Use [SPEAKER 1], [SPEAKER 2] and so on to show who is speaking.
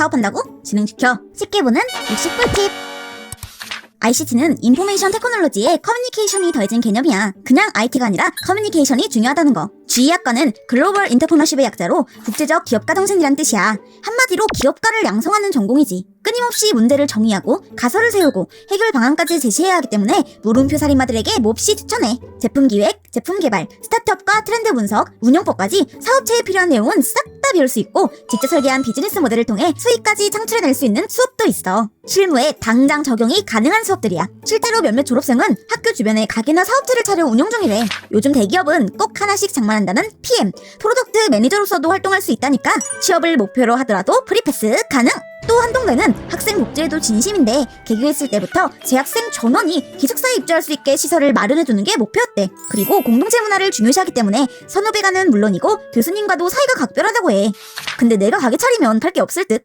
[SPEAKER 1] 사업한다고? 진행시켜. 쉽게 보는 60 꿀팁. ICT는 인포메이션 테크놀로지에 커뮤니케이션이 더해진 개념이야. 그냥 IT가 아니라 커뮤니케이션이 중요하다는 거. GE학과는 글로벌 인터프너십의 약자로 국제적 기업가 동생이란 뜻이야. 한마디로 기업가를 양성하는 전공이지. 끊임없이 문제를 정의하고 가설을 세우고 해결 방안까지 제시해야 하기 때문에 물음표 살인마들에게 몹시 추천해. 제품 기획, 제품 개발, 스타트업과 트렌드 분석, 운영법까지 사업체에 필요한 내용은 싹 다 배울 수 있고 직접 설계한 비즈니스 모델을 통해 수익까지 창출해낼 수 있는 수업도 있어. 실무에 당장 적용이 가능한 수업들이야. 실제로 몇몇 졸업생은 학교 주변에 가게나 사업체를 차려 운영 중이래. 요즘 대기업은 꼭 하나씩 장만한다는 PM, 프로덕트 매니저로서도 활동할 수 있다니까 취업을 목표로 하더라도 프리패스 가능! 또 한동대는 학생 복지에도 진심인데 개교했을 때부터 재학생 전원이 기숙사에 입주할 수 있게 시설을 마련해주는 게 목표였대. 그리고 공동체 문화를 중요시하기 때문에 선후배가는 물론이고 교수님과도 사이가 각별하다고 해. 근데 내가 가게 차리면 팔 게 없을 듯.